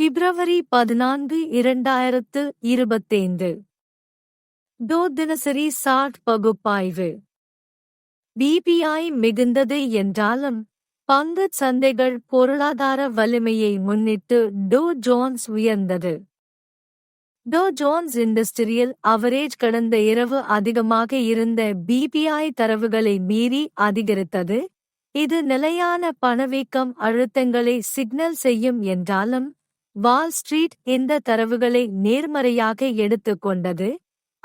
பிப்ரவரி பதினான்கு இரண்டாயிரத்து இருபத்தைந்து. டோ தினசரி சாட் பகுப்பாய்வு. பிபிஐ மிகுந்தது என்றாலும் பங்கு சந்தைகள் பொருளாதார வலிமையை முன்னிட்டு டோ ஜோன்ஸ் உயர்ந்தது. டோ ஜோன்ஸ் இண்டஸ்ட்ரியல் அவரேஜ் கடந்த இரவு அதிகமாக இருந்த பிபிஐ தரவுகளை மீறி அதிகரித்தது. இது நிலையான பணவீக்கம் அழுத்தங்களை சிக்னல் செய்யும் என்றாலும் வால் ஸ்ட்ரீட் இந்த தரவுகளை நேர்மறையாக எடுத்துக்கொண்டது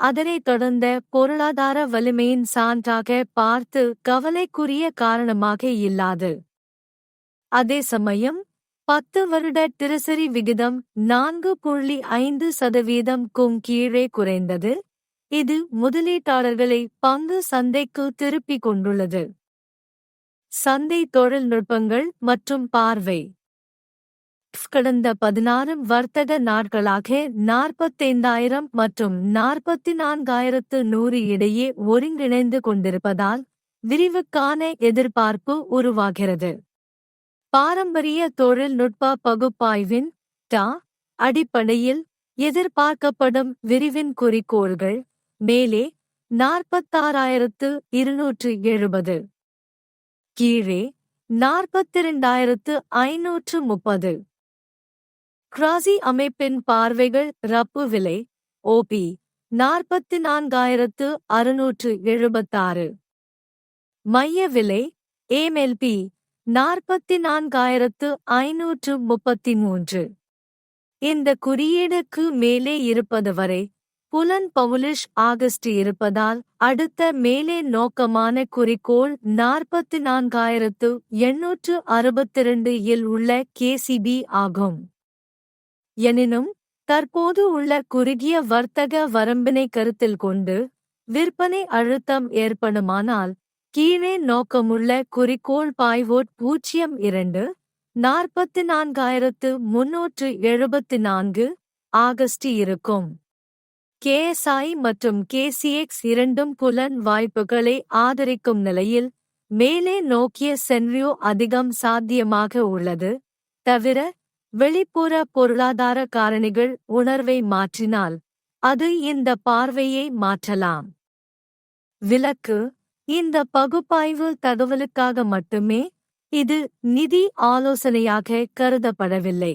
அதனைத் தொடர்ந்த பொருளாதார வலிமையின் சான்றாக பார்த்து கவலைக்குரிய காரணமாக இல்லாது. அதே சமயம் பத்து வருட திரசரி விகிதம் நான்கு புள்ளி ஐந்து சதவீதம் கும் கீழே குறைந்தது. இது முதலீட்டாளர்களை பங்கு சந்தைக்கு திருப்பிக் கொண்டுள்ளது. சந்தை தொழில்நுட்பங்கள் மற்றும் பார்வை. கடந்த பதினாறு வர்த்தக நாட்களாக நாற்பத்தைந்தாயிரம் மற்றும் நாற்பத்தி நான்காயிரத்து நூறு இடையே ஒருங்கிணைந்து கொண்டிருப்பதால் விரிவுக்கான எதிர்பார்ப்பு உருவாகிறது. பாரம்பரிய தொழில்நுட்ப பகுப்பாய்வின் டா அடிப்படையில் எதிர்பார்க்கப்படும் விரிவின் குறிக்கோள்கள் மேலே நாற்பத்தாறாயிரத்து இருநூற்று எழுபது கீழே நாற்பத்திரண்டாயிரத்து ஐநூற்று முப்பது. கிராசி அமைப்பின் பார்வைகள் ரப்பு விலை ஓபி நாற்பத்தி நான்காயிரத்து அறுநூற்று எழுபத்தாறு. மைய விலை ஏமெல்பி நாற்பத்தி நான்காயிரத்து ஐநூற்று முப்பத்தி மூன்று. இந்த குறியீடுக்கு மேலே இருப்பது வரை புலன் பவுலிஷ் ஆகஸ்ட் இருப்பதால் அடுத்த மேலே நோக்கமான குறிக்கோள் நாற்பத்தி நான்காயிரத்து எண்ணூற்று அறுபத்திரண்டு இல் உள்ள கேசிபி ஆகும். எனினும் தற்போது உள்ள குறுகிய வர்த்தக வரம்பினை கருத்தில் கொண்டு விற்பனை அழுத்தம் ஏற்படுமானால் கீழே நோக்கமுள்ள குறிக்கோள் பாய்வோட் பூஜ்ஜியம் இரண்டு நாற்பத்தி நான்காயிரத்து முன்னூற்று எழுபத்தி நான்கு ஆகஸ்ட் இருக்கும். கேஎஸ்ஐ மற்றும் கேசிஎக்ஸ் இரண்டும் புலன் வாய்ப்புகளை ஆதரிக்கும் நிலையில் மேலே நோக்கிய சென்ரியோ அதிகம் சாத்தியமாக உள்ளது தவிர வெளிப்புற பொருளாதார காரணிகள் உணர்வை மாற்றினால் அது இந்த பார்வையை மாற்றலாம். விலக்கு இந்த பகுப்பாய்வு தகவலுக்காக மட்டுமே இது நிதி ஆலோசனையாக கருதப்படவில்லை.